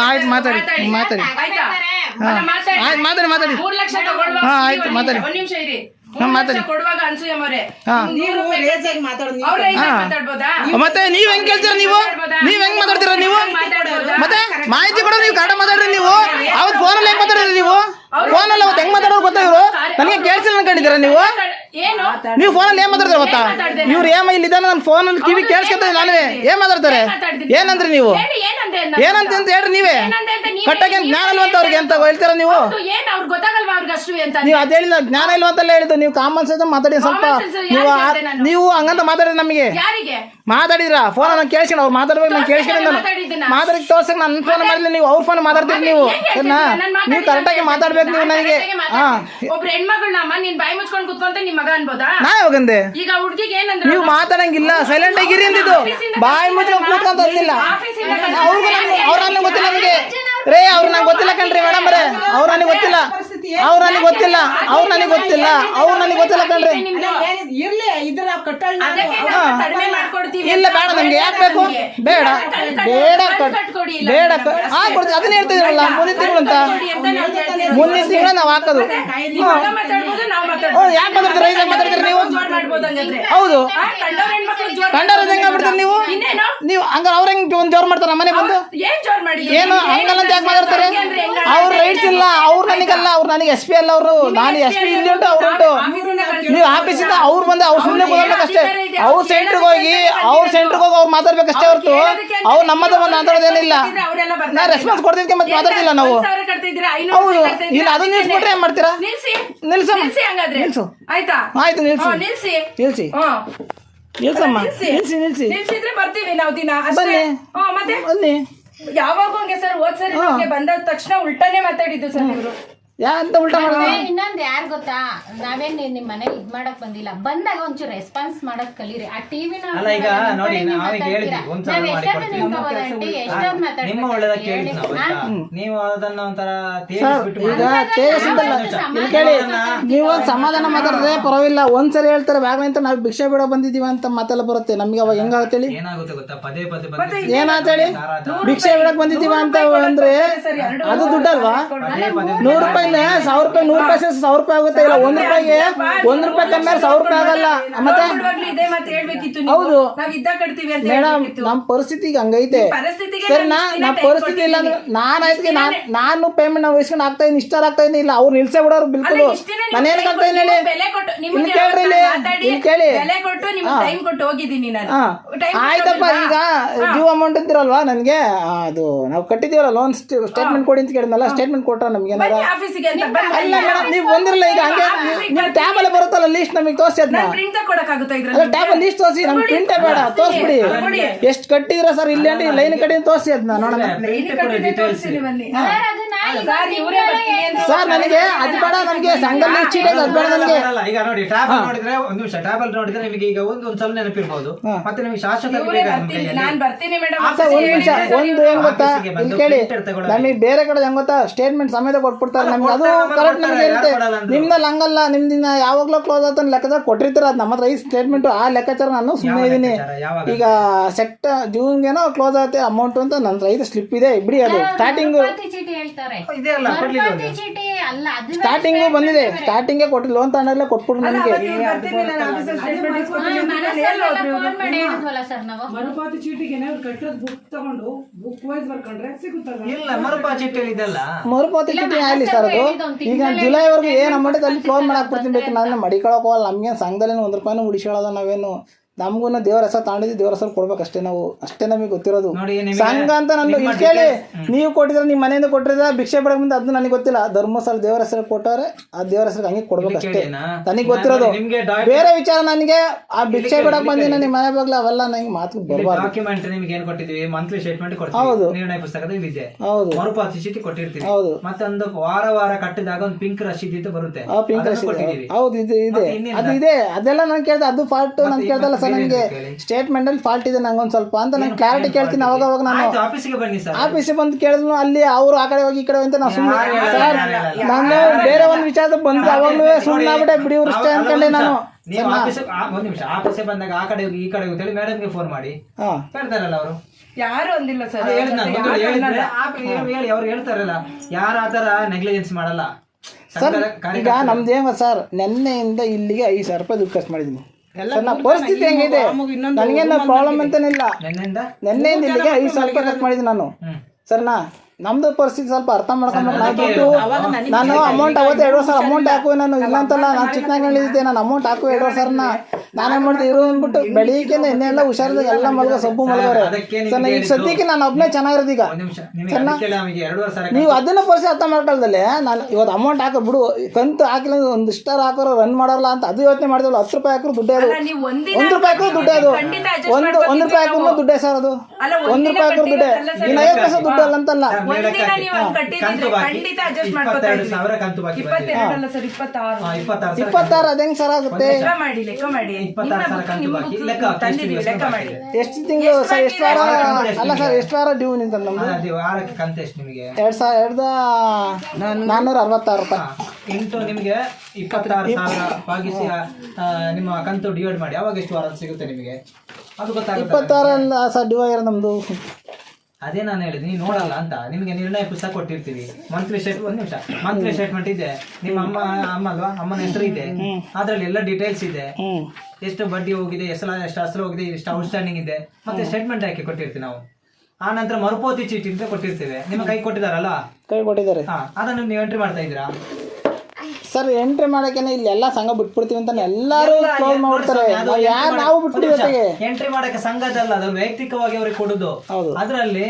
ಆಯ್ತು, ಮಾತಾಡಿ, ಮಾತಾಡಿ. ಆಯ್ತಾ. ಮಾತಾಡಿ. ಮಾತಾಡಿ. ಹಾ, ಆಯ್ತು, ಮಾತಾಡಿ. ನಿಮಿಷ, ಒಂದ್ ಇರಿ ಮತ್ತೆ ನೀವ್ ಹೆಂಗ್ ಕೇಳ್ತೀರ ನೀವು? ನೀವ್ ಹೆಂಗ್ ಮಾತಾಡ್ತೀರ ನೀವು? ಮತ್ತೆ ಮಾಹಿತಿ ಕೂಡ ನೀವು ಕಾಟ ಮಾತಾಡ್ರಿ ನೀವು? ಅವ್ರ ಫೋನಲ್ಲಿ ಹೆಂಗ್ ಮಾತಾಡ್ರಿ ನೀವು? ಫೋನಲ್ಲಿ ಅವತ್ತು ಹೆಂಗ್ ಮಾತಾಡೋದು ಗೊತ್ತಾ ಇವರು? ನನಗೆ ಕೇಳ್ಸಿಲ್ಲ ಅನ್ಕೊಂಡಿದ್ದೀರ ನೀವು? ನೀವು ನೀವು ಅಲ್ಲಿ ಏನ್ ಮಾತಾಡ್ತಾರೆ ಗೊತ್ತಾ? ಇವ್ರು ಏಮ ಇಲ್ಲಿ ನನ್ನ ನನ್ನ ಅಲ್ಲಿ ಕಿವಿ ಕೇಳಿಸ್ಕೊತಾರೆ ನಾನೇ ಏನ್ ಮಾತಾಡ್ತಾರೆ? ಏನಂದ್ರೆ ನೀವು? ಏನಂತ ಹೇಳ್ರಿ ನೀವೇ? ಕಟ್ಟಕ್ಕೆ ಜ್ಞಾನ ಇಲ್ವಂತ ಅವ್ರಿಗೆ ಅಂತ ಹೇಳ್ತೀರ ನೀವು ಹೌದು, ಏನ್ ಅವ್ರಿಗೆ ಗೊತ್ತಾಗಲ್ವಾ ಅವ್ರಿಗೆ ಅಷ್ಟು ಅಂತ ನೀವು ಅದೇ ಹೇಳಿಲ್ಲ ಜ್ಞಾನ ಹೇಳಿದ್ದು ನೀವು ಕಾಮನ್ ಸೆನ್ಸ್ ಮಾತಾಡಿ ಸ್ವಲ್ಪ ನೀವು? ನೀವು ಹಂಗಂತ ಮಾತಾಡಿದ್ರೆ ನಮಗೆ ಯಾರಿಗೆ ಮಾತಾಡಿದ್ರ ಫೋನ್ ನಾನು ಕೇಳಿಸ್ಕೊಂಡು ಅವ್ರು ಮಾತಾಡ್ಬೇಕು ನಾನು ಕೇಳಿಸ್ಕೊಂಡು ನಾನು. ಮಾತಾಡಿ ತೋರ್ಸಕ್ ನಾನು ಫೋನ್ ಮಾಡಿದ್ರೆ ನೀವು ಅವ್ರ ಫೋನ್ ಮಾತಾಡ್ತೀರಿ ನೀವು ಸರಿನಾ ನೀವು ಕರೆಕ್ಟಾಗಿ ಮಾತಾಡ್ಬೇಕು ನೀವು ನನಗೆ correct ಆಗಿ ಹಾ ಮಾತಾಡ್ತೀನಿ. ಒಬ್ರು ಹೆಣ್ಮಗಳನ್ನ ನೀನ್ ಬಾಯಿ ಮುಚ್ಕೊಂಡ್ ಕುತ್ಕೊಂತ ನಿಮ್ ಮಗ ಅನ್ಬೋದಾ ನಾ ಹೋಗಂದೆ ಈಗ ಹುಡುಗಿಗೆ ಏನಂದ್ರೆ ನೀವು ಮಾತಾಡಂಗಿಲ್ಲ ಸೈಲೆಂಟ್ ಆಗಿರಿ ಅಂದಿದ್ದು ಬಾಯಿ ಮುಚ್ಕೊಂಡು ಕೂತ್ಕೊಂತ ಅವ್ರಿಗೂ ಗೊತ್ತಿಲ್ಲ ನಮಗೆ ರೇ ಅವ್ರು ನಂಗೆ ಗೊತ್ತಿಲ್ಲ ಕಣ್ರಿ ಮೇಡಮ್ ಅವ್ರು ನನಗೆ ಗೊತ್ತಿಲ್ಲ. ಅವ್ರು ನನಗೆ ಗೊತ್ತಿಲ್ಲ ಅವ್ರ ನನಗೆ ಗೊತ್ತಿಲ್ಲ ಅವ್ರ ನನಗೆ ಗೊತ್ತಿಲ್ಲ ಕಣ್ರಿ. ಇರ್ಲಿ ಇದ್ರ ಇಲ್ಲ ಬೇಡ ನಮ್ಗೆ ಯಾಕೆ ಬೇಕು? ಬೇಡ. ಬೇಡ ಕಟ್ ಕಟ್ಕೊಡಿ ಇಲ್ಲ ಬೇಡ ಹಾಕೊಡ್ತೀವಿ ಅದನ್ನ ಹೇಳ್ತಿದ್ರಲ್ಲ ಮುಂದಿನ ತಿಂಗಳು ಅಂತ. ಮುಂದಿನ ತಿಂಗಳು ನಾವು ಹಾಕೋದು. ಯಾಕೆ ಮಾತಾಡ್ತೀರ? ಈಗ ಮಾತಾಡ್ತೀರ ನೀವು? ಮಾಡ್ಬೋದು ಹಂಗಾದ್ರೆ. ಹೌದು. ಆ, ಕಂಡವ್ರ್ ಹೆಂಗ ಬಿಡ್ತೀರಿ ನೀವು? ಇನ್ನೇನು? ನೀವು ಹಂಗ ಅವ್ರ ಹೆಂಗ್ ಒಂದ್ ಜೋರ್ ಮಾಡ್ತಾರ ಮನೆ ಬಂದು? ಏನ್ ಜೋರ್ ಮಾಡಿ ಏನು? ಹಂಗಲ್ಲ ಅಂತ ಯಾಕೆ ಮಾತಾಡ್ತಾರೆ? ಅವ್ರ ರೈಟ್ಸ್ ಇಲ್ಲ ಅವ್ರ ನನಗಲ್ಲ ಅವ್ರು ನನಗೆ ಎಸ್ ಪಿ ಅಲ್ಲ ಅವರು ನಾನು ಎಸ್ ಪಿ ಇಲ್ಲಿ ಉಂಟು ಅವ್ರು. ಉಂಟು ನೀವು ಆಫೀಸಿಂದ ಅವ್ರು ಬಂದು ಅವ್ರು ಸುಮ್ಮನೆ ಕೂತ್ಬೇಕಷ್ಟೇ ಅವ್ರ ಸೆಂಟ್ರಿಗೆ ಹೋಗಿ ಅವ್ರ ಸೆಂಟ್ರಿಗೆ ಹೋಗಿ ಅವ್ರು ಮಾತಾಡ್ಬೇಕಷ್ಟೇ ಹೊರತು. ಅವ್ರು ನಮ್ಮ ಹತ್ರ ಬಂದು ಮಾತಾಡೋದೇನಿಲ್ಲ ನಾ ರೆಸ್ಪಾನ್ಸ್ ಕೊಡ್ತಿದ್ಕೆ ಮತ್ತೆ ಮಾತಾಡ್ತಿಲ್ಲ ನಾವು. ಹೌದು. ಇಲ್ಲ ಅದನ್ನ ನಿಲ್ಸ್ಬಿಟ್ರೆ ಏನ್ ಮಾಡ್ತೀರಾ? ನಿಲ್ಸಿ. ನಿಲ್ಸು. ಆಯ್ತಾ? ನಿಲ್ಸು. ನಿಲ್ಸಿ. ನಿಲ್ಸಿ. ನಿಲ್ಸಮ್ಮ. ನಿಲ್ಸಿ. ನಿಲ್ಸಿ ನಿಲ್ಸಿದ್ರೆ ಬರ್ತೀವಿ ನಾವು ದಿನ ಬನ್ನಿ. ಮತ್ತೆ? ಬನ್ನಿ. ಯಾವಾಗ ಹಂಗೆ ಸರ್ ಹೋದ್ ಸರಿ ನಮ್ಗೆ ಬಂದ ತಕ್ಷಣ ಉಲ್ಟಾನೇ ಮಾತಾಡಿದ್ದು ಸರ್ ಇವರು. ಯಾ ಅಂತ ಉಲ್ಟಾ ಇನ್ನೊಂದ್ ಯಾರ್ ಗೊತ್ತಾ? ನಾವೇನ್ ನಿಮ್ ಮನೇಲಿ ಇದ್ ಮಾಡಕ್ ಬಂದಿಲ್ಲ. ಬಂದಾಗ ಒಂಚೂರು ರೆಸ್ಪಾನ್ಸ್ ಮಾಡಕ್ ಕಲೀರಿ. ಆ ಟಿವಿ ಅಲ್ಲ, ಈಗ ನೋಡಿ, ನಾವೀಗ ಹೇಳಿದ್ವಿ, ಒಂದ್ ಸಲ ಮಾಡಿ ಕೊಡ್ತೀವಿ. ಎಷ್ಟೊಂದ್ ನಿಮ್ಮ ಒಳ್ಳೇದಕ್ಕೆ ಕೇಳಿದ್ ನಾವು ಅದನ್ನ ಒಂಥರ ಈಗ ಕೇಳಿ. ಸಮಾಧಾನ ಮಾತಾಡಿದ್ರೆ ಪರವಾಗಿಲ್ಲ. ಒಂದ್ಸರಿ ಹೇಳ್ತಾರೆ ಬ್ಯಾಗ್ ಅಂತ ನಾವು ಭಿಕ್ಷೆ ಬಿಡ ಬಂದಿದೀವಿ ಅಂತ ಮಾತೆಲ್ಲ ಬರುತ್ತೆ. ನಮ್ಗೆ ಅವಾಗ ಹೆಂಗಾಗುತ್ತೆ ಹೇಳಿ? ಏನಾಗುತ್ತೆ ಗೊತ್ತಾ? ಪದೇ ಪದೇ ಪದೇ ಏನಾಯ್ತು ಹೇಳಿ? ಭಿಕ್ಷೆ ಬಿಡಕ್ ಬಂದಿದೀವ ಅಂತ ಅಂದ್ರೆ ಅದು ದುಡ್ಡಲ್ವಾ? ನೂರು ರೂಪಾಯಿನ ಸಾವಿರ ರೂಪಾಯಿ ನೂರು ರೂಪಾಯಿ ಸಾವಿರ ರೂಪಾಯಿ ಆಗುತ್ತೆ. ಇಲ್ಲ ಒಂದ್ ರೂಪಾಯಿಗೆ ಒಂದ್ ರೂಪಾಯಿ ಕಮ್ಮಿ ಸಾವಿರ ರೂಪಾಯಿ ಆಗಲ್ಲ. ಮತ್ತೆ. ಹೌದು. ಮೇಡಮ್ ನಮ್ ಪರಿಸ್ಥಿತಿ ಈಗ ಹಂಗೈತೆ. ಸರಿ ನಾ ನಾನು ಇಷ್ಟ್ ನಾ ದಿನ ಪರಿಸ್ಥಿತಿ ಇಲ್ಲ ಅಂದ್ರೆ ನಾನು ಆಯ್ತು ನಾನು ನಾನು ಪೇಮೆಂಟ್ ನಾವು ಇಸ್ಕೊಂಡು ಆಗ್ತಾ ಇದ್ದೀನಿ ಇಷ್ಟ ಆಗ್ತಾ ಇದೀನಿ. ಇಲ್ಲ ಅವ್ರು ನಿಲ್ಸೇ ಬಿಡೋರು ಬಿಲ್ಕುಲ್. ಅಲ್ಲ, ಇಷ್ಟ್ ದಿನ ನೀವು ನಾನು ಏನಕ್ಕೆ ಆಗ್ತಾ ನಿಮ್ಗೆ ಇಲ್ಲಿ ಕೇಳ್ರಿ ಇಲ್ಲಿ. ಕೇಳಿ. ಟೈಮ್ ಕೊಟ್ಟು ಹೋಗಿದ್ದೀನಿ ನಾನು. ಹಾ ಆಯ್ತಪ್ಪ ಈಗ ಡ್ಯೂ ಅಮೌಂಟ್ ಅಂತಿರಲ್ವಾ ನನಗೆ? ಅದು ನಾವು ಕಟ್ಟಿದೀವಲ್ಲ ಲೋನ್ ಸ್ಟೇಟ್ಮೆಂಟ್ ಕೊಡಿ ಅಂತ ಕೇಳಿದ್ನಲ್ಲ ಸ್ಟೇಟ್ಮೆಂಟ್ ಕೊಟ್ಟರೆ ನಮ್ಗೆ ಆಫೀಸಿಗೆ ಅಂತ. ಅಲ್ಲ ಮೇಡಮ್ ನೀವು ಬಂದಿರಲ್ಲ ಈಗ ಹಂಗೆ ನೀವು ಟ್ಯಾಬ್ ಅಲ್ಲಿ ಬರುತ್ತಲ್ಲ ಲೀಸ್ಟ್ ನಮಗೆ ತೋರಿಸಿ ಅದನ್ನ ನಾನ್ print ಕೊಡಕ್ಕಾಗುತ್ತಾ ಅಲ್ಲ ಇದ್ರಲ್ಲಿ ಟ್ಯಾಬ್ ಅಲ್ಲಿ ಲೀಸ್ಟ್ ತೋರಿಸಿ ನಮ್ಗೆ ಪ್ರಿಂಟೇ ಬೇಡ ತೋರಿಸ್ಬಿಡಿ. ಎಷ್ಟು ಕಟ್ಟಿದ್ರ ಸರ್ ಇಲ್ಲಿ ಅಂದ್ರೆ ಲೈನ್ ಕಡೆ ತೋರಿಸಿ ಅದನ್ನ ನೋಡೋಣ. ಸರ್ ನನಗೆ ಅದು ಬೇಡ ನನಗೆ ಸಂಘ ಲೀಸ್ಟ್ ಇದೆ ಅದು ಬೇಡ ನನಗೆ. ಈಗ ನೋಡಿ ಟ್ಯಾಬ್ ನೋಡಿದ್ರೆ ಒಂದು ನಿಮಿಷ ಟ್ಯಾಬ್ ಅಲ್ಲಿ ನೋಡಿದ್ರೆ ನಿಮಗೆ ಈಗ ಒಂದು ಒಂದು ಸಲ ನೆನಪಿರ್ಬೋದು. ಮತ್ತೆ ನಿಮಗೆ ಶಾಶ್ವತ ಇವರೇ ಬರ್ತೀನಿ. ಮೇಡಮ್. ಒಂದ್ ನಿಮಿಷ ಒಂದು ಏನ್ ಗೊತ್ತಾ? ಆಫೀಸಿಗೆ ಇಲ್ಲಿ ಕೇಳಿ ನಮಗೆ ಬೇರೆ ಕಡೆ ಹೆಂಗ್ ಗೊತ್ತಾ? ಸ್ಟೇಟ್ಮೆಂಟ್ ಸಮೇತ ಕೊಟ್ಬಿಡ್ತಾರೆ ನಮ್ಗೆ. ಅದು ಕರೆಕ್ಟ್ ನಮ್ಗೆ ಇರುತ್ತೆ? ನಿಮ್ದಲ್ಲಿ ಹಂಗಲ್ಲ ನಿಮ್ದಿನ ಯಾವಾಗ್ಲೂ ಕ್ಲೋಸ್ ಆತ ಲೆಕ್ಕಚಾರ ಕೊಟ್ಟಿರ್ತೀರ ಅದು ನಮ್ಮ ಹತ್ರ ಈ ಸ್ಟೇಟ್ಮೆಂಟ್ ಆ ಲೆಕ್ಕಾಚಾರ ನಾನು ಸುಮ್ಮನೆ ಇದೀನಿ? ಈಗ ಸೆಕ್ಟ ಜೂನ್ಗೇನೋ ಕ್ಲೋಸ್ ಆಗುತ್ತೆ ಅಮೌಂಟ್ ಅಂತ ನನ್ನ ರೈತ ಸ್ಲಿಪ್ ಇದೆ ಬಿಡಿ ಅದು. ಸ್ಟಾರ್ಟಿಂಗ್ ಚೀಟಿ ಹೇಳ್ತಾರೆ? ಇದೆ ಅಲ್ಲ ಕೊಡ್ಲಿಲ್ಲ ಚೀಟಿ ಸ್ಟಾರ್ಟಿಂಗು ಬಂದಿದೆ. ಸ್ಟಾರ್ಟಿಂಗೇ ಕೊಟ್ಟು ಲೋನ್ ತಗೊಂಡ್ರೆ ಕೊಟ್ಬಿಟ್ರು ನನಗೆ ಫೋನ್ ಮರುಪಾವತಿ ಚೀಟಿಗೆ ಏನಾದ್ರು ಕಟ್ಟಿರೋದು ಬುಕ್ ತಗೊಂಡು ಬುಕ್ ವೈಸ್ ಬರ್ಕೊಂಡ್ರೆ ಸಿಗುತ್ತಲ್ಲ ಇಲ್ಲ ಮರುಪಾ ಚೀಟಿಯಲ್ಲಿ ಇದೆಲ್ಲ ಮರುಪಾವತಿ ಚೀಟಿ ಆಗಲಿ ಸರ್ ಅದು? ಈಗ ಜುಲೈವರೆಗೂ ಏನು ಅಮೌಂಟ್ ಅಲ್ಲಿ ಕ್ಲೋಸ್ ಮಾಡಕ್ ಬಿಡ್ತೀನಿ ಬೇಕು. ನಾನು ಮಡಿಕೊಳಕ್ ಹೋಗಲ್ಲ. ನಮ್ಗೇನು ಸಂಘದಲ್ಲಿ ಒಂದು ರೂಪಾಯಿನೂ ಉಳಿಸ್ಕೊಳ್ಳೋದು ನಾವೇನು ನಮಗೂ ದೇವರ ಹೆಸರು ತಾಂಡಿದ್ವಿ ದೇವರ ಹೆಸರು ಕೊಡ್ಬೇಕು ಅಷ್ಟೇ ನಾವು. ಅಷ್ಟೇ ನಮಗೆ ಗೊತ್ತಿರೋದು. ಸಂಘ ಅಂತ ನನ್ನ ಕೇಳಿ ನೀವು ಕೊಟ್ಟಿದ್ರೆ ನಿಮ್ಮ ಮನೆಯಿಂದ ಕೊಟ್ಟಿದ್ರೆ ಭಿಕ್ಷೆ ಬಿಡಕ್ ಮುಂದೆ ಅದು ನನಗೆ ಗೊತ್ತಿಲ್ಲ. ಧರ್ಮಸ್ಥಳ ದೇವರ ಹೆಸರು ಕೊಟ್ಟವ್ರೆ ಆ ದೇವರ ಹೆಸರು ಹಂಗೆ ಕೊಡ್ಬೇಕು ಅಷ್ಟೇ? ನನಗೆ ಗೊತ್ತಿರೋದು. ಬೇರೆ ವಿಚಾರ ನನಗೆ ಆ ಭಿಕ್ಷೆ ಬಿಡಕ್ ಬಂದಿನ ನಿಮ್ಮ ಮನೆ ಬಗ್ಲ ಅವೆಲ್ಲ ನಂಗೆ ಮಾತು ಬರಬಾರ್ದು. ಡಾಕ್ಯುಮೆಂಟ್ ನಿಮ್ಗೆ ಏನು ಕೊಟ್ಟಿದ್ವಿ ಮಂತ್ಲಿ ಸ್ಟೇಟ್ಮೆಂಟ್ ಹೌದು. ಕೊಡ್ತೀವಿ ನಿರ್ಣಯ ಪುಸ್ತಕದ ಇದೆ ಹೌದು. ಮರುಪಾವತಿ ಚೀಟಿ ಕೊಟ್ಟಿರ್ತೀವಿ. ಹೌದು. ಮತ್ತೆ ಒಂದು ವಾರ ವಾರ ಕಟ್ಟಿದಾಗ ಒಂದು ಪಿಂಕ್ ರಶೀದಿ ಅಂತ ಬರುತ್ತೆ. ಆ ಪಿಂಕ್ ರಶೀದಿ ಹೌದು ಇದು ಇದೆ. ಅದು ಇದೆ. ಅದೆಲ್ಲ ನಾನು ಕೇಳ್ದೆ ಅದು ಫಾಲ್ಟ್ ನಾನು ಕೇಳ್ದಲ್ಲ ಸರ್ ನನಗೆ. ಸ್ಟೇಟ್ಮೆಂಟ್ ಅಲ್ಲಿ ಫಾಲ್ಟ್ ಇದೆ ನಂಗೊಂದು ಸ್ವಲ್ಪ ಅಂತ ನಾನು ಕ್ಲಾರಿಟಿ ಕೇಳ್ತೀನಿ ಅವಾಗ ಅವಾಗ ನಾನು ಆಯ್ತು ಆಫೀಸಿಗೆ ಬನ್ನಿ ಸರ್ ಆಫೀಸಿಗೆ ಬಂದು ಕೇಳಿದ್ರು ಅಲ್ಲಿ ಅವರು ಆ ಕಡೆ ಹೋಗಿ ಈ ಕಡೆ ಹೋಗಿ ಅಂತ ನಾವು ಸುಮ್ಮನೆ ಸರ್ ನಾನು ಬೇರೆ ಒಂದು ವಿಚಾರ ಬಂದು ಅವಾಗಲೂ ಸುಮ್ಮನೆ ಆಗ್ಬಿಟ್ಟೆ ಬಿಡಿ ಇವ್ರು ಇಷ್ಟೇ ಅನ್ಕೊಂಡೆ ನಾನು. ನೀವು ಆಫೀಸಿಗೆ ಒಂದು ನಿಮಿಷ ಆಫೀಸಿಗೆ ಬಂದಾಗ ಆ ಕಡೆ ಹೋಗಿ ಈ ಕಡೆ ಹೋಗಿ ಹೇಳಿ ಮೇಡಮ್ಗೆ ಫೋನ್ ಮಾಡಿ. ಹಾಂ. ಹೇಳ್ತಾರಲ್ಲ ಅವರು. ಯಾರು ಅಂದಿಲ್ಲ ಸರ್ ಹೇಳಿದ್ರೆ ಹೇಳಿ ಅವ್ರು ಹೇಳ್ತಾರಲ್ಲ ಯಾರು ಆತರ ನೆಗ್ಲಿಜೆನ್ಸ್ ಮಾಡಲ್ಲ. ಸರ್ ಈಗ ನಮ್ದೇವ ಸರ್ ನಿನ್ನೆಯಿಂದ ಇಲ್ಲಿಗೆ ಐದು ಸಾವಿರ ರೂಪಾಯಿ ದುಡ್ಡು ಖರ್ಚು ಮಾಡಿದ್ದೀನಿ. ಸರ್ ನಾ ಪರಿಸ್ಥಿತಿ ಹೆಂಗಿದೆ? ನನಗೇನು ಪ್ರಾಬ್ಲಮ್ ಅಂತೇನಿಲ್ಲ ನೆನ್ನೆಯಿಂದ? ಇಲ್ಲಿಗೆ ಐದು ಸಾವಿರ ರೂಪಾಯಿ ಕಟ್ ಮಾಡಿದ್ದೀನಿ ನಾನು ಸರ್ನಾ ನಮ್ದು ಪರಿಸ್ಥಿತಿ ಸ್ವಲ್ಪ ಅರ್ಥ ಮಾಡ್ಕೊಂಡು ನಾನು ಅಮೌಂಟ್ ಅವತ್ತು ಎರಡು ವರ್ಷ ಅಮೌಂಟ್ ಹಾಕು ನಾನು ಇಲ್ಲ ಅಂತಲ್ಲ ನಾನು ಚಿಕ್ಕನಾಗಿದ್ದೆ ನಾನು ಅಮೌಂಟ್ ಹಾಕು ಎರಡು ವರ್ಷನ ನಾನೇ ಮಾಡಿದೆ ಇರೋ ಅಂದ್ಬಿಟ್ಟು ಬೆಳಿಗ್ಗೆ ಇನ್ನೆಲ್ಲ ಹುಷಾರಿಲ್ಲ ಎಲ್ಲ ಮಲ್ಗ ಸೊಪ್ಪು ಮಲ್ಗವ್ರೆ ಸರ್ ಈಗ ಹೇಳಿದ್ದು. ಸದ್ಯಕ್ಕೆ ನಾನು ಒಬ್ಬನೇ ಚೆನ್ನಾಗಿರೋದು ಈಗ. ನೀವು ಅದನ್ನ ಪರಿಸ್ಥಿತಿ ಅರ್ಥ ಮಾಡ್ಕೊಳ್ದಲ್ಲೇ ನಾನು ಇವತ್ತು ಅಮೌಂಟ್ ಹಾಕೋ ಬಿಡು ಕಂತು ಹಾಕಿಲ್ಲ ಒಂದು ಸ್ಟಾರ್ ಹಾಕೋರು ರನ್ ಮಾಡಲ್ಲ ಅಂತ ಅದು ಯೋಚನೆ ಮಾಡಿದ್ವಲ್ಲ ಹತ್ತು ರೂಪಾಯಿ ಹಾಕಿದ್ರು ದುಡ್ಡೇ ಅದು. ಒಂದು ರೂಪಾಯಿ ಹಾಕಿದ್ರು ದುಡ್ಡೇ ಅದು. ಒಂದು ಒಂದು ರೂಪಾಯಿ ಹಾಕಿದ್ರು ದುಡ್ಡೇ ಸರ್ ಅದು. ಒಂದು ರೂಪಾಯಿ ಹಾಕಿದ್ರು ದುಡ್ಡೇ. ಇನ್ನು ಐವತ್ತು ಪೈಸೆ ದುಡ್ಡು ಅಲ್ಲ ಅಂತಲ್ಲ ಒಂದಿನ. ನೀವು ಹಂಗ್ ಕಟ್ಟಿದ್ರೆ ಖಂಡಿತ. ಸಾವಿರ ಕಂತು ಬಾಕಿ ಸರ್ ಇಪ್ಪತ್ತಾರು. ಇಪ್ಪತ್ತಾರು ಸಾವಿರ ಇಪ್ಪತ್ತಾರು ಅದ ಹೆಂಗ್ ಸರ್ ಆಗುತ್ತೆ? ಲೆಕ್ಕ ಮಾಡಿ ಲೆಕ್ಕ ಮಾಡಿ. ಇಪ್ಪತ್ತಾರು ನಿಮ್ಮ ಸಾವಿರ ಕಂತು ಬಾಕಿ. ಲೆಕ್ಕ ಹಾಕಿ, ತಂದಿದ್ದೀವಿ, ಎಷ್ಟು ಲೆಕ್ಕ ಮಾಡಿ. ಎಷ್ಟು ತಿಂಗಳು ಸರ್ ಎಷ್ಟು ವಾರ ಅಲ್ಲ ಸರ್ ಎಷ್ಟು ವಾರ ಡ್ಯೂ ನಿಂತ ನಮ್ದು? ವಾರಕ್ಕೆ ಕಂತು ಎಷ್ಟು ನಿಮಗೆ? ಎರಡ್ ಸಾವಿರದ ನಾನ್ನೂರ ಅರವತ್ತಾರು ರೂಪಾಯಿ. ಇಂಟು ನಿಮಗೆ ಇಪ್ಪತ್ತಾರು ಸಾವಿರ ಭಾಗಿಸಿ ನಿಮ್ಮ ಕಂತು ಡಿವೈಡ್ ಮಾಡಿ. ಅವಾಗ ಎಷ್ಟು ವಾರ ಸಿಗುತ್ತೆ ನಿಮಗೆ? ಅದು ಗೊತ್ತಾಗುತ್ತೆ ಇಪ್ಪತ್ತಾರು ಅಲ್ಲ ಸರ್ ಡಿವೈಡ್ ನಮ್ದು. ಅದೇ ನಾನು ಹೇಳಿದೆ ನೀವು ನೋಡಲ್ಲ ಅಂತ. ನಿಮಗೆ ನಿರ್ಣಯ ಪುಸ್ತಕ ಕೊಟ್ಟಿರ್ತೀವಿ. ಮಂತ್ಲಿ ಸ್ಟೇಟ್ ಒಂದ್ ನಿಮಿಷ. ಮಂತ್ಲಿ ಸ್ಟೇಟ್ಮೆಂಟ್ ಇದೆ. ನಿಮ್ಮ ಅಮ್ಮ ಅಮ್ಮ ಅಲ್ವಾ? ಅಮ್ಮನ ಹೆಸರು ಇದೆ. ಅದ್ರಲ್ಲಿ ಎಲ್ಲ ಡೀಟೇಲ್ಸ್ ಇದೆ. ಎಷ್ಟು ಬಡ್ಡಿ ಹೋಗಿದೆ ಎಷ್ಟು ಎಷ್ಟು ಅಸಲು ಹೋಗಿದೆ ಎಷ್ಟು ಔಟ್ಸ್ಟ್ಯಾಂಡಿಂಗ್ ಇದೆ. ಮತ್ತೆ ಸ್ಟೇಟ್ಮೆಂಟ್ ಹಾಕಿ ಕೊಟ್ಟಿರ್ತೀವಿ ನಾವು? ಆ ನಂತರ ಮರುಪಾವತಿ ಚೀಟಿ ಅಂತ ಕೊಟ್ಟಿರ್ತೇವೆ. ನಿಮ್ಮ ಕೈ ಕೊಟ್ಟಿದಾರಲ್ಲ? ಕೈ ಕೊಟ್ಟಿದ್ದಾರೆ. ಹಾ ಅದನ್ನು ನೀವು ಎಂಟ್ರಿ ಮಾಡ್ತಾ ಇದ್ದೀರಾ? ಸರ್ ಎಂಟ್ರಿ ಮಾಡಕ್ಕೆ ಇಲ್ಲಿ ಎಲ್ಲಾ ಸಂಘ ಬಿಟ್ಬಿಡ್ತೀವಿ ಅಂತ ಎಲ್ಲರೂ ಕ್ಲೋಸ್ ನಾವು ಯಾರು ನಾವು ಬಿಟ್ಬಿಡಿ ಜೊತೆಗೆ. ಎಂಟ್ರಿ ಮಾಡಕ್ಕೆ ಸಂಘದಲ್ಲ ಅದು ವೈಯಕ್ತಿಕವಾಗಿ ಅವ್ರಿಗೆ ಕೊಡುದು. ಅದರಲ್ಲಿ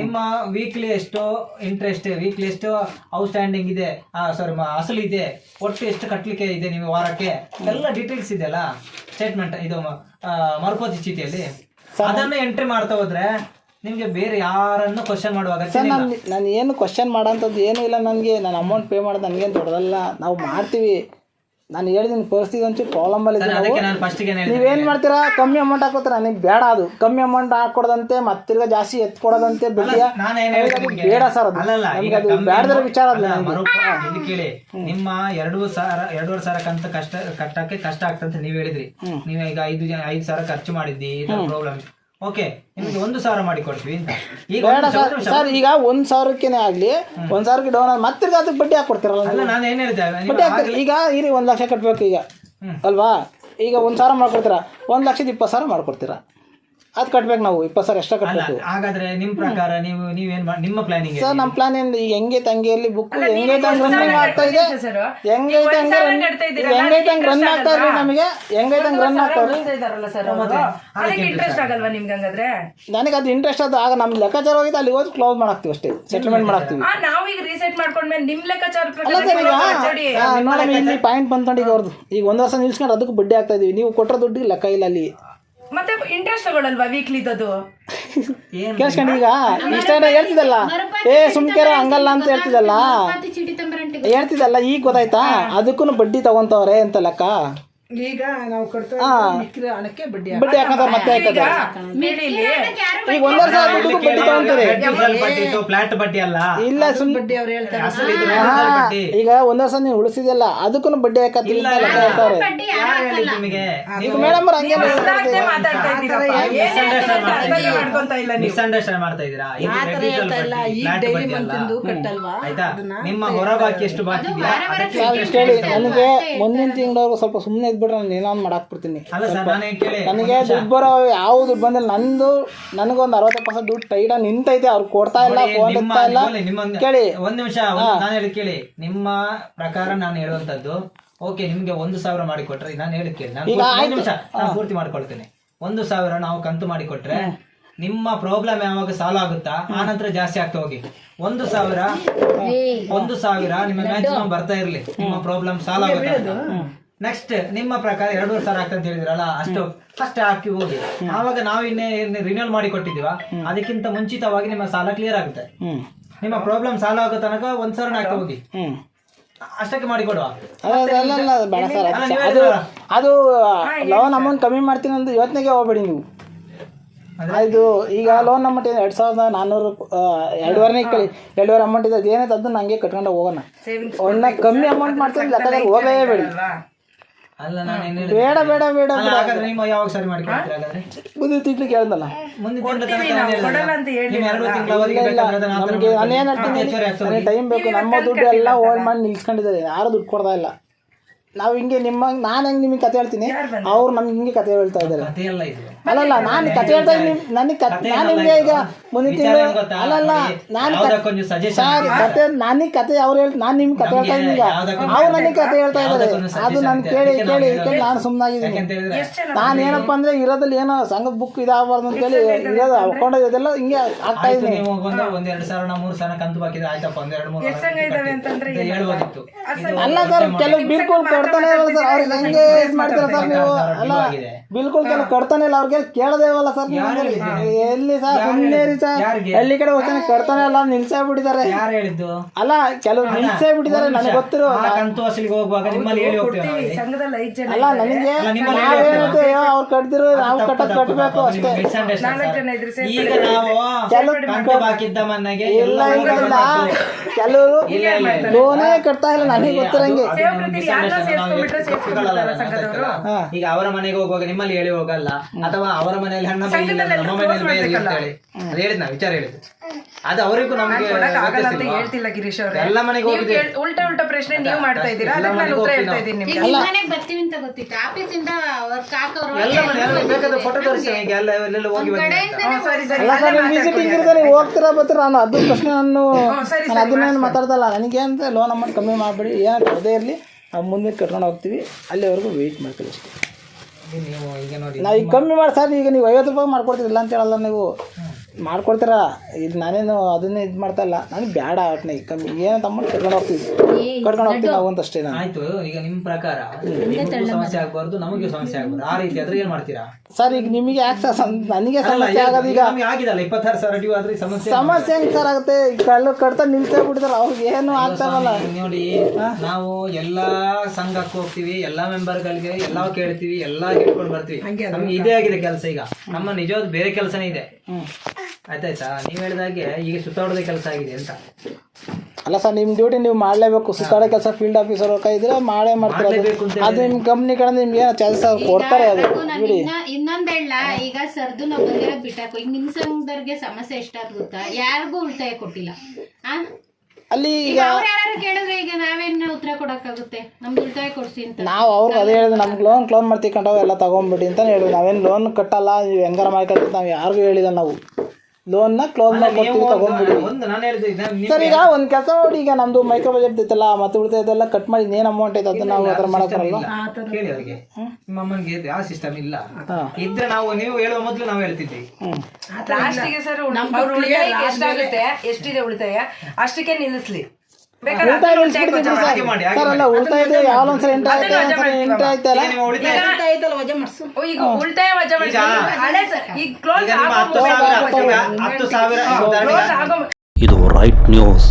ನಿಮ್ಮ ವೀಕ್ಲಿ ಎಷ್ಟು ಇಂಟ್ರೆಸ್ಟ್ ವೀಕ್ಲಿ ಎಷ್ಟು ಔಟ್ಸ್ಟ್ಯಾಂಡಿಂಗ್ ಇದೆ. ಸಾರಿ ಅಸಲು ಇದೆ. ಒಟ್ಟು ಎಷ್ಟು ಕಟ್ಲಿಕ್ಕೆ ಇದೆ ನಿಮ್ಗೆ ವಾರಕ್ಕೆ? ಎಲ್ಲ ಡೀಟೇಲ್ಸ್ ಇದೆಯಲ್ಲ ಸ್ಟೇಟ್ಮೆಂಟ್ ಇದು ಮರುಪಾವತಿ ಚೀಟಿಯಲ್ಲಿ. ಅದನ್ನ ಎಂಟ್ರಿ ಮಾಡ್ತಾ ಹೋದ್ರೆ ನಿಮ್ಗೆ ಬೇರೆ ಯಾರನ್ನು ಕ್ವಶನ್ ಮಾಡುವ ಅಗತ್ಯ ಸರ್ ನಾನು ನಾನು ಏನು ಕ್ವಶನ್ ಮಾಡೋಂಥದ್ದು ಏನೂ ಇಲ್ಲ ನನಗೆ. ನಾನು ಅಮೌಂಟ್ ಪೇ ಮಾಡೋದು ನನಗೇನು ದೊಡ್ಡದಲ್ಲ. ನಾವು ಮಾಡ್ತೀವಿ. ನಾನು ಹೇಳಿದ್ದೀನಿ ಪರಿಸ್ಥಿತಿ ಒಂಚೂರು ನಾವು. ನೀವೇನು ಮಾಡ್ತೀರಾ? ಕಮ್ಮಿ ಅಮೌಂಟ್ ಹಾಕೋತೀರ? ನಿಮ್ಗೆ ಬೇಡ ಅದು. ಕಮ್ಮಿ ಅಮೌಂಟ್ ಹಾಕೊಡದಂತೆ ಮತ್ತೆ ತಿರ್ಗಾ ಜಾಸ್ತಿ ಎತ್ಕೊಡೋದಂತೆ ಬಡ್ಡಿಯ ಬೇಡ ಸರ್ ಅದು. ಕಮ್ಮಿ ವಿಚಾರ ಕೇಳಿ. ನಿಮ್ಮ ಎರಡು ಸಾವಿರ ಎರಡೂವರೆ ಸಾವಿರ ಕಂತ ಕಷ್ಟ ಕಟ್ಟಕ್ಕೆ ಕಷ್ಟ ಆಗ್ತಂತ ನೀವು ಹೇಳಿದ್ರಿ. ನೀವು ಈಗ ಐದು ಜನ ಐದು ಸಾವಿರ ಖರ್ಚು ಮಾಡಿದ್ದಿ ಪ್ರಾಬ್ಲಮ್ ಓಕೆ ನಿಮಗೆ ಒಂದು ಸಾವಿರ ಮಾಡಿ ಕೊಡ್ತೀವಿ ಅಂತ. ಈಗ ಬೇಡ ಒಂದು ಸರ್ ಸಾವಿರ- ಸರ್ ಈಗ ಒಂದು ಸಾವಿರಕ್ಕೇನೆ ಆಗ್ಲಿ ಒಂದ್ ಸಾವಿರಕ್ಕೆ ಡೌನ್ ಆಗಿ ಮತ್ತೆ ತಿರ್ಗಾ ಅದಕ್ಕೆ ಬಡ್ಡಿ ಹಾಕ್ಕೊಡ್ತೀರಲ್ಲ ಅಲ್ಲ ನೀವು ನಾನು ಏನ್ ನೀವು ಬಡ್ಡಿ ಹಾಕ್ತೀರಿ ಈಗ ಇರಿ ಒಂದ್ ಲಕ್ಷ ಕಟ್ಬೇಕು ಈಗ. ಹ್ಮ್. ಅಲ್ವಾ? ಈಗ ಒಂದ್ ಸಾವಿರ ಮಾಡ್ಕೊಡ್ತೀರಾ? ಒಂದ್ ಲಕ್ಷದ ಇಪ್ಪತ್ತು ಸಾವಿರ ಮಾಡ್ಕೊಡ್ತೀರಾ? ಅದು ಕಟ್ಬೇಕು ನಾವು ಇಪ್ಪತ್ತು ಸಾವಿರ ಎಕ್ಸ್ಟ್ರಾ ಕಟ್ಬೇಕು. ಕಟ್ಟಬೇಕು ಹಾಗಾದ್ರೆ ನಿಮ್ಮ ಪ್ರಕಾರ ನೀವು ನೀವೇನ್ ಮಾ- ನಿಮ್ಮ ಪ್ಲಾನಿಂಗ್ ಸರ್ ನಮ್ಮ ಪ್ಲಾನ್ ಏನು ಈಗ ಹೆಂಗೆ ತಂಗಿಯಲ್ಲಿ ಬುಕ್ ಹೆಂಗೈತೆ ಹಂಗೆ ರನ್ನಿಂಗ್ ಆಗ್ತಾ ಇದೆ ಸರ್? ಹೆಂಗೈತೆ ಹಂಗೆ ರನ್ ಹೆಂಗೈತೆ ಹಂಗೆ ರನ್ ಆಗ್ತಾ ಇರ್ಲಿ ನಮಗೆ? ಹೆಂಗೈತೆ ಹಂಗೆ ರನ್ ಆಗ್ತಾವ್ರಿ ಇದಾರಲ್ಲ ಸರ್ ಅದಕ್ಕೆ ಇಂಟ್ರೆಸ್ಟ್ ಆಗಲ್ವಾ ನಿಮ್ಗೆ ಹಂಗಾದ್ರೆ? ನನಗೆ ಅದು ಇಂಟ್ರೆಸ್ಟ್ ಅದು ಆಗ ನಮ್ಮ ಲೆಕ್ಕಾಚಾರ ಹೋಗಿದ್ದು ಅಲ್ಲಿ ಹೋಗಿ ಕ್ಲೋಸ್ ಮಾಡಾಕ್ತೀವಿ ಅಷ್ಟೇ ಸೆಟಲ್ಮೆಂಟ್ ಮಾಡಾಕ್ತೀವಿ. ಆ ನಾವು ಈಗ ರೀಸೆಟ್ ಮಾಡ್ಕೊಂಡ್ಮೇಲೆ ನಿಮ್ ಲೆಕ್ಕಾಚಾರ ಅಲ್ಲ ಪ್ರಕಾರ ಸರ್ ಈಗ ನೋಡಮ್ಮ ಇಲ್ಲಿ ಪಾಯಿಂಟ್ ಬಂದ್ಕೊಂಡು ಈಗ ಅವ್ರದ್ದು. ಈಗ ಒಂದು ವರ್ಷ ನಿಲ್ಸ್ಕೊಂಡು ಅದಕ್ಕೆ ಬಡ್ಡಿ ಆಗ್ತಾ ಇದೀವಿ ನೀವು ಕೊಟ್ಟರೆ ದುಡ್ಡಿಗೆ ಲೆಕ್ಕ ಇಲ್ಲ ಅಲ್ಲಿ ಮತ್ತೆ ಇಂಟ್ರೆಸ್ಟ್ ತಗೊಳಲ್ವಾ ವೀಕ್ಲಿದದು ಇದ್ದದ್ದು ಕೇಳಿಸ್ಕೊಂಡು ಈಗ ಇಷ್ಟ ಹೇಳ್ತಿದ್ದಲ್ಲ? ಏ ಸುಮ್ಕೆರ ಹಂಗಲ್ಲ ಅಂತ ಹೇಳ್ತಿದ್ದಲ್ಲ? ಹೇಳ್ತಿದ್ದಲ್ಲ ಈಗ ಗೊತ್ತಾಯ್ತಾ? ಅದಕ್ಕೂ ಬಡ್ಡಿ ತಗೊಂತವ್ರೆ ಅಂತ ಲೆಕ್ಕ? ಈಗ ನಾವು ಕಟ್ತಾ ಹಾ. ಮಿಕ್ಕಿದ ಹಣಕ್ಕೆ ಬಡ್ಡಿ ಬಡ್ಡಿ ಮತ್ತೆ ಇಲ್ಲಿ ಈಗ ಒಂದ್ ವರ್ಷ ದುಡ್ಡು ಬಡ್ಡಿ ತಗೊಂತಾರೆ. ಬಡ್ಡಿ ಫ್ಲಾಟ್ ಬಡ್ಡಿ ಅಲ್ಲ. ಇಲ್ಲ ಸುಮ್ ಬಡ್ಡಿ ಅವ್ರು ಹೇಳ್ತಾರೆ. ಅಸಲು ಇದು ಹಾ, ರೆಗ್ಯುಲರ್ ಬಡ್ಡಿ. ಈಗ ಒಂದ್ ವರ್ಷ ನೀವು ಉಳಿಸಿದ್ಯಲ್ಲ ಅದಕ್ಕೂ ಬಡ್ಡಿ ಹಾಕತ್ತಿಲ್ಲ ಹೇಳ್ತಾರೆ. ಈಗ ಮೇಡಮ್ ಅವ್ರು ಹಂಗೆ ಮಿಸ್ಅಂಡರ್ಸ್ಟ್ಯಾಂಡ್ ಮಾಡ್ತಾ ಇದ್ದೀರಾ? ನಿಮ್ಮ ಹೊರ ಬಾಕಿ ಎಷ್ಟು ಬಾಕಿ ಇದೆಯಾ? ಹೇಳಿ ನನಗೆ ಮುಂದಿನ ತಿಂಗಳವರು ಸ್ವಲ್ಪ ಸುಮ್ಮನೆ ಇದ್ಬಿಟ್ರೆ ನಾನು ಏನೋ ಒಂದು ಮಾಡಾಕ್ ಬಿಡ್ತೀನಿ? ಸರ್ ನಾನೇ ಕೇಳಿ? ನನಗೆ ದುಡ್ಡು ಬರೋ ಯಾವ ದುಡ್ಡು ಬಂದಿಲ್ಲ. ನಂದು ನನಗೊಂದು ಅರವತ್ತು ಪರ್ಸೆಂಟ್ ದುಡ್ಡು ಟೈಟ ನಿಂತೈತೆ. ಅವ್ರು ಕೊಡ್ತಾ ಇಲ್ಲ ಫೋನ್ ಎತ್ತಾ ಇಲ್ಲ. ಕೇಳಿ. ಒಂದ್ ನಿಮಿಷ ನಾನು ಹೇಳಿ ಕೇಳಿ. ನಿಮ್ಮ ಪ್ರಕಾರ ನಾನು ಹೇಳುವಂತದ್ದು ಓಕೆ ನಿಮ್ಗೆ ಒಂದು ಸಾವಿರ ಮಾಡಿ ಕೊಟ್ರೆ ನಾನು ಹೇಳಿ ಕೇಳಿ. ನಾನು ನಿಮಿಷ ನಾನು ಪೂರ್ತಿ ಮಾಡ್ಕೊಳ್ತೇನೆ. ಒಂದು ಸಾವಿರ ನಾವು ಕಂತು ಮಾಡಿ ಕೊಟ್ರೆ ನಿಮ್ಮ ಪ್ರಾಬ್ಲಮ್ ಯಾವಾಗ ಸಾಲ್ವ್ ಆಗುತ್ತಾ? ಆ ನಂತರ ಜಾಸ್ತಿ ಆಗ್ತಾ ಹೋಗಿ. ಒಂದು ಸಾವಿರ ಒಂದು ಸಾವಿರ ನಿಮ್ಮ ಮ್ಯಾಕ್ಸಿಮಮ್ ಬರ್ತಾ ಇರ್ಲಿ. ನಿಮ್ಮ ಪ್ರಾಬ್ಲಮ್ ಸಾಲ್ವ್ ಆಗುತ್ತೆ? ನೆಕ್ಸ್ಟ್ ನಿಮ್ಮ ಪ್ರಕಾರ ಎರಡೂವರೆ ಸಾವಿರ ಅಂತ ಹೇಳಿದ್ರಲ್ಲ ಅಷ್ಟು ಫಸ್ಟ್ ಹಾಕಿ ಹೋಗಿ. ಆವಾಗ ನಾವು ಇನ್ನೇ ರಿನ್ಯೂಲ್ ಮಾಡಿ ಕೊಟ್ಟಿದೀವ ಅದಕ್ಕಿಂತ ಮುಂಚಿತವಾಗಿ ನಿಮ್ಮ ಸಾಲ ಕ್ಲಿಯರ್ ಆಗುತ್ತೆ. ಹ್ಞೂ ನಿಮ್ಮ ಪ್ರಾಬ್ಲಮ್ ಸಾಲ್ವ್ ಆಗೋ ತನಕ ಒಂದ್ ಸಾವಿರ ಹಾಕಿ ಹೋಗಿ. ಅಷ್ಟಕ್ಕೆ ಮಾಡಿ ಕೊಡುವ. ಬೇಡ ಸರ್ ಅದು ಅದು. ಲೋನ್ ಅಮೌಂಟ್ ಕಮ್ಮಿ ಮಾಡ್ತೀನಿ ಅಂತ ಯೋಚನೆಗೆ ಹೋಗ್ಬೇಡಿ ನೀವು. ಇದು ಈಗ ಲೋನ್ ಅಮೌಂಟ್ ಏನು ಎರಡು ಸಾವಿರದ ನಾನ್ನೂರು ಎರಡುವರೆ ಕಳಿ. ಎರಡುವರೆ ಅಮೌಂಟ್ ಇದೆ ಏನೈತೆ ಅದನ್ನ ನಂಗೆ ಕಟ್ಕೊಂಡು ಹೋಗೋಣ. ಒಳ್ಳೆ ಕಮ್ಮಿ ಅಮೌಂಟ್ ಮಾಡ್ತೀನಿ ಲೆಕ್ಕದಲ್ಲಿ ಹೋಗಲೇಬೇಡಿ ಅಲ್ವಾ? ಅಲ್ಲ ನಾನು ಏನ್ ಬೇಡ ಬೇಡ ಬೇಡ ಹಾಗಾದ್ರೆ ಯಾವಾಗ ಸರಿ ಹಾಗಾದ್ರೆ? ಮುಂದಿನ ತಿಂಗಳ. ಕೊಡಲ್ಲ ಅಂತ ಬೇಕಾದ್ರೆ ನಮಗೆ. ಹೇಳ್ತೀನಿ ಟೈಮ್ ಬೇಕು. ನಮ್ಮ ದುಡ್ಡು ಎಲ್ಲ ಹೋಲ್ಡ್ ಮಾಡಿ ನಿಲ್ಸ್ಕೊಂಡಿದ್ದಾರೆ. ಯಾರು ದುಡ್ಡು ಕೊಡ್ತಾ ಇಲ್ಲ. ನಾವು ಹಿಂಗೆ ನಿಮ್ಮ ನಾನು ಹೆಂಗೆ ನಿಮಗೆ ಕತೆ ಹೇಳ್ತೀನಿ? ಅವ್ರು ನಮ್ಗೆ ಹಿಂಗೆ ಕತೆ ಹೇಳ್ತಾ ಇದ್ದಾರೆ. ಕಥೆ ಎಲ್ಲ ಇದು. ಅಲ್ಲಲ್ಲ ನಾನು ಕತೆ ಹೇಳ್ತಾ ಇದ್ದೀನಿ. ನನಗೆ ಕತೆ ಕಥೆ ನಾನು ಹಿಂಗೆ ಈಗ. ಮುಂದಿನ ತಿಂಗಳು ಅಲ್ಲಲ್ಲ ನಾನು ಸರ್. ಕತೆ ನನಗೆ ಕತೆ ಅವ್ರು ಹೇಳ್ ನಾನು ನಿಮ್ಗೆ ಕತೆ ಹೇಳ್ತಾ ಇದ್ದೀನಿ ಅವ್ರು ನನಗೆ ಕತೆ ಹೇಳ್ತಾ ಇದ್ದಾರೆ ಅದು ನಾನು ಕೇಳಿ ಕೇಳಿ. ಕೇಳಿ ನಾನು ಸುಮ್ಮನಾಗಿದ್ದೀನಿ ನಾನು ಏನಪ್ಪ ಅಂದ್ರೆ ಇರೋದ್ರಲ್ಲಿ ಏನೋ ಸಂಘದ ಬುಕ್ ಇದಾಗಬಾರ್ದು ಅಂತೇಳಿ ಇರೋದು. ಅಕೌಂಟ್ ಇದೆಲ್ಲ ಹಿಂಗೆ ಆಗ್ತಾ ಇದ್ದೀನಿ. ಸಾವಿರ ಮೂರ್ ಸಾವಿರ ಕಂತು ಬಾಕಿದ್ರೆ ಆಯ್ತಪ್ಪ ಮೂರು ಹೇಳ್ಬೋದಿತ್ತು ಅಲ್ಲ ಸರ್ ಕೆಲವು ಬಿಲ್ಕುಲ್ ಕೊಡ್ತಾನೆ ಇಲ್ಲ ಸರ್ ಅವ್ರಿಗೆ ಹೆಂಗೆ ಇದು ಮಾಡ್ತೀರಾ ಸರ್ ನೀವು? ಅಲ್ಲ ಬಿಲ್ಕುಲ್ ಕೆಲವು ಕೊಡ್ತಾನೆ ಇಲ್ಲ. ಅವ್ರಿಗೆ ಕೇಳದೇ ಇಲ್ವಲ್ಲ ಸರ್ ನೀವು. ಎಲ್ಲಿ ಸರ್ ಸುಮ್ಮನೆ ಯಾರಿಗೆ? ಕಡೆ ಹೋಗ್ತಾನೆ? ಕಡ್ತಾನೆ ಅಲ್ಲ ನಿಲ್ಸೇ ಬಿಟ್ಟಿದ್ದಾರೆ ಯಾರು ಹೇಳಿದ್ದು? ಅಲ್ಲ ಕೆಲವರು ನಿಲ್ಸೇ ಬಿಟ್ಟಿದ್ದಾರೆ ನನಗೆ ಗೊತ್ತಿರೋ ಆ ಕಂತು ವಸೂಲಿಗೆ ಹೋಗುವಾಗ ನಿಮ್ಮಲ್ಲಿ ಹೇಳಿ ಹೋಗ್ತೀವಿ ನಾವು ಇಲ್ಲಿ. ಸಂಘದಲ್ಲಿ ಐದ್ ಜನ ಅಲ್ಲ ನನಗೆ ಅವ್ರು ಕಟ್ದಿರೋ ನಾವು ತಪ್ಪು, ಕಟ್ಟಬೇಕು. ಅಷ್ಟೇ. ನಾಲ್ಕು ಜನ ಇದ್ರೆ ಸೇರ್ಪಡೆ ಈಗ ನಾವು ಕೆಲವು ಕಂತು ಬಾಕಿದ್ದ ಮನೆಗೆ ಇಲ್ಲ ಕೆಲವರು. ಲೋನೇ ಕಟ್ತಾ ಇಲ್ಲ ನನಗೆ ಗೊತ್ತಿರಂಗೆ. ಈಗ ಅವರ ಮನೆಗೆ ಹೋಗುವಾಗ ನಿಮ್ಮಲ್ಲಿ ಹೇಳಿ ಹೋಗಲ್ಲ. ಅಥವಾ ಅವರ ಮನೆಯಲ್ಲಿ ಹಣ್ಣ ನಮ್ಮ ಮನೆಯಲ್ಲಿ ಅಂತ ಹೇಳಿ ಹೇಳಿದ್ ನಾ ವಿಚಾರ ಹೇಳಿದ್ದು. ಅದು ಅವರಿಗೂ ನಮ್ಗೆ ಕೊಡಕ್ ಆಗಲ್ಲ ಅಂತ ಹೇಳ್ತಿಲ್ಲ ಗಿರೀಶ್ ಅವ್ರೆ. ಎಲ್ಲ ಮನೆಗೆ ನೀವು ಹೋಗಿದೆ ಕೇಳ್- ಉಲ್ಟಾ ಉಲ್ಟಾ ಪ್ರಶ್ನೆ ನೀವು ಮಾಡ್ತಾ ಇದ್ದೀರಾ? ಅದಕ್ಕೆ ನಾನು ಉತ್ತರ ಹೇಳ್ತಾ ನಾವು. ಇದ್ದೀನಿ ಈಗ ನಿಮ್ಗೆ. ನಿಮ್ ಮನೆಗ್ ಬರ್ತೀವಿ ಅಂತ ಗೊತ್ತಿತ್ತು. ಆಫೀಸಿಂದ ವರ್ಕ್ ಹಾಕೋರು ಎಲ್ಲ ಮನೆ ಎಲ್ಲ ಬೇಕಾದ್ರೆ ಫೋಟೋ ತೋರಿಸಿ ಈಗ ಎಲ್ಲ ಎಲ್ಲೆಲ್ಲ ಹೋಗಿ ಬಂದಿದ್ದೀವಿ ಅಂತ. ಕಡೆಯಿಂದ ಸರಿ ಸರಿ ಅಲ್ಲ ಸರ್ ನೀವು ವಿಸಿಟಿಂಗ್ ಇರ್ತಾರೆ ನೀವು ಹೋಗ್ತೀರಾ ಬರ್ತೀರಾ ನಾನು ಅದು ಪ್ರಶ್ನೆ ನಾನು ಸರಿ, ನಾನು ಅದನ್ನೇನು ಮಾತಾಡ್ದಲ್ಲ. ನನಗೆ ಅಂತ ಲೋನ್ ಅಮೌಂಟ್ ಕಮ್ಮಿ ಮಾಡಿಬಿಡಿ. ಏನು ಅದೇ ಇರಲಿ. ನಾವು ಮುಂದೆ ಕರ್ಕೊಂಡು ಹೋಗ್ತೀವಿ. ಅಲ್ಲಿವರೆಗೂ ವೆಯ್ಟ್ ಮಾಡ್ತೀವಿ ಅಷ್ಟೇ. ಈಗ ನೀವು ಈಗ ನೋಡಿ ನಾವು ಈಗ ಕಮ್ಮಿ ಮಾಡಿ ಸರ್ ಈಗ ನೀವು ಐವತ್ತು ರೂಪಾಯಿ ಮಾಡ್ಕೊಡ್ತೀರಿಲ್ಲ ಅಂತ ಹೇಳಲ್ಲ ನೀವು. ಮಾಡ್ಕೊಡ್ತೀರಾ? ಇದು ನಾನೇನು ಅದನ್ನೇ ಇದು ಮಾಡ್ತಾ ಇಲ್ಲ. ನನಗೆ ಬೇಡ ಒಟ್ಟಿನ ಈಗ ಕಮ್ಮಿ. ಏನು ತಮ್ಮ ಕರ್ಕೊಂಡು ಹೋಗ್ತೀವಿ. ಕರ್ಕೊಂಡು ಹೋಗ್ತೀವಿ ನಾವು ಅಂತಷ್ಟೇ ನಾನು. ಆಯ್ತು ಈಗ ನಿಮ್ಮ ಪ್ರಕಾರ ನಿಮಗೂ ಸಮಸ್ಯೆ ಆಗ್ಬಾರ್ದು ನಮಗೆ ಸಮಸ್ಯೆ ಆಗ್ಬಾರ್ದು. ಆ ರೀತಿ ಆದ್ರೆ ಏನ್ ಮಾಡ್ತೀರಾ? ಸರ್ ಈಗ ನಿಮಗೆ ಯಾಕೆ ಸರ್ ನನಗೆ ಸಮಸ್ಯೆ ಈಗ ಆಗೋದು ಈಗ ನಮ್ಗೆ ಆಗಿದಲ್ಲ ಇಪ್ಪತ್ತಾರು ಸಾವಿರ ಡ್ಯೂ ಆದ್ರೆ ಸಮಸ್ಯೆ ಸಮಸ್ಯೆ ಹೆಂಗೆ ಸರ್ ಆಗುತ್ತೆ? ಈಗ ಕಳ್ಳು ಕಟ್ತಾ ನಿಲ್ಸೇ ಬಿಡ್ತಾರೆ ಅವ್ರಿಗೆ ಏನು ಆಗ್ತಾವಲ್ಲ ನೋಡಿ. ನಾವು ಎಲ್ಲಾ ಸಂಘಕ್ಕೆ ಹೋಗ್ತೀವಿ ಎಲ್ಲಾ ಮೆಂಬರ್ಗಳಿಗೆ ಎಲ್ಲಾ ಕೇಳ್ತೀವಿ ಎಲ್ಲಾ ಕೇಳ್ಕೊಂಡು ಬರ್ತೀವಿ. ನಮ್ಗೆ ಇದೇ ಆಗಿದೆ ಕೆಲಸ ಈಗ. ನಮ್ಮ ನಿಜವಾದ ಬೇರೆ ಕೆಲಸನೇ ಇದೆ. ಆಯ್ತಾಯ್ತಾ? ನೀವ್ ಹೇಳಿದಾಗೆ ಈಗ ಸುತ್ತಾಡದ ಕೆಲಸ ಆಗಿದೆ ಅಂತ. ಅಲ್ಲ ಸರ್ ನಿಮ್ಮ ಡ್ಯೂಟಿ ನೀವು ಮಾಡಲೇಬೇಕು. ಸುತ್ತಾಡೋ ಕೆಲಸ ಫೀಲ್ಡ್ ಆಫೀಸರ್ ವರ್ಕ ಇದ್ರೆ ಮಾಡೇ ಮಾಡ್ತಾರೆ ಅದು. ಮಾಡ್ಲೇಬೇಕು ಅಂತ ಅದು ನಿಮ್ಮ ಕಂಪ್ನಿ ಕಡೆ ನಿಮ್ಗೆ ಏನೋ ಚಾನ್ಸ್ ಕೊಡ್ತಾರೆ ಅದು. ರಘು, ಇನ್ನೊಂದ್ ಹೇಳ ಈಗ ಸರ್ದು ನಾವು ಬಂದಿರೋ ಬಿಟ್ಟಾಕು. ಈಗ ನಿಮ್ ಸಂಘದವ್ರಿಗೆ ಸಮಸ್ಯೆ ಎಷ್ಟಾದ್ ಗೊತ್ತಾ? ಯಾರಿಗೂ ಉಳಿತಾಯ ಕೊಟ್ಟಿಲ್ಲ. ಆ? ಅಲ್ಲಿ ಈಗ ಈಗ ಅವ್ರು ಯಾರು ಕೇಳಿದ್ರೆ ಈಗ ನಾವೇನ್ ಉತ್ತರ ಕೊಡಕ್ಕಾಗುತ್ತೆ? ನಮ್ದು ಉಳಿತಾಯ ಕೊಡ್ಸಿ ಅಂತ. ನಾವು ಅವ್ರಿಗೆ ಅದೇ ಹೇಳಿದ್ರೆ ನಮ್ಗೆ ಲೋನ್ ಕ್ಲೋನ್ ಮಾಡ್ತೀವಿ ಕಂಡವು ಎಲ್ಲ ತಗೊಂಬಿಡಿ ಅಂತ ಹೇಳಿದ್ವಿ. ನಾವೇನು ಲೋನ್ ಕಟ್ಟಲ್ಲ ನೀವು ಹೆಂಗಾರ ಮಾಡ್ಕೊಳ್ತೀವಿ ನಾವು ಯಾರಿಗೂ ಹೇಳಿದ ನಾವು. ಲೋನ್ನ ಕ್ಲೋಸ್ ಮಾಡ್ಕೊಡ್ತೀವಿ ತಗೊಂಡ್ಬಿಡಿ. ಸರ್ ಈಗ ಒಂದ್ ಕೆಲಸ ನೋಡಿ ಈಗ ನಮ್ದು ಮೈಕ್ರೋ ಬಜೆಟ್ ಇತ್ತಲ್ಲ ಮತ್ತೆ ಉಳಿತಾಯದೆಲ್ಲ ಕಟ್ ಮಾಡಿ ಏನ್ ಅಮೌಂಟ್ ಐತೆ ಅದನ್ನ ನಾವು ಅದರ ಮಾಡಕ್ ಬರಲ್ಲ. ಕೇಳಿ ಅವ್ರಿಗೆ. ನಿಮ್ಮ ಅಮ್ಮನಿಗೆ ಯಾವ ಸಿಸ್ಟಮ್ ಇಲ್ಲ. ಇದ್ರೆ ನಾವು ನೀವು ಹೇಳುವ ಮೊದಲು ನಾವು ಹೇಳ್ತಿದ್ವಿ. ಲಾಸ್ಟಿಗೆ ಸರ್ ಉಳಿತಾಯಕ್ಕೆ ಎಷ್ಟಾಗುತ್ತೆ? ಎಷ್ಟಿದೆ ಉಳಿತಾಯ? ಅಷ್ಟಕ್ಕೆ ನಿಲ್ಲಿಸ್ಲಿ. ಉಳಿತಾಯ ನಿಲ್ಸ್ಬಿಡ್ತೀನಿ ಸರ್. ಅಲ್ಲ ಉಳಿತಾಯದ ಯಾವ ಎಂಟು ಆಯ್ತು? ಎಂಟು ಆಯ್ತಲ್ಲ? ಈಗ ಉಳಿತಾಯ ವಜಾ ಈಗ ಕ್ಲೋಸ್ ಹತ್ತು ಸಾವಿರ ಇದು ರೈಟ್ ನ್ಯೂಸ್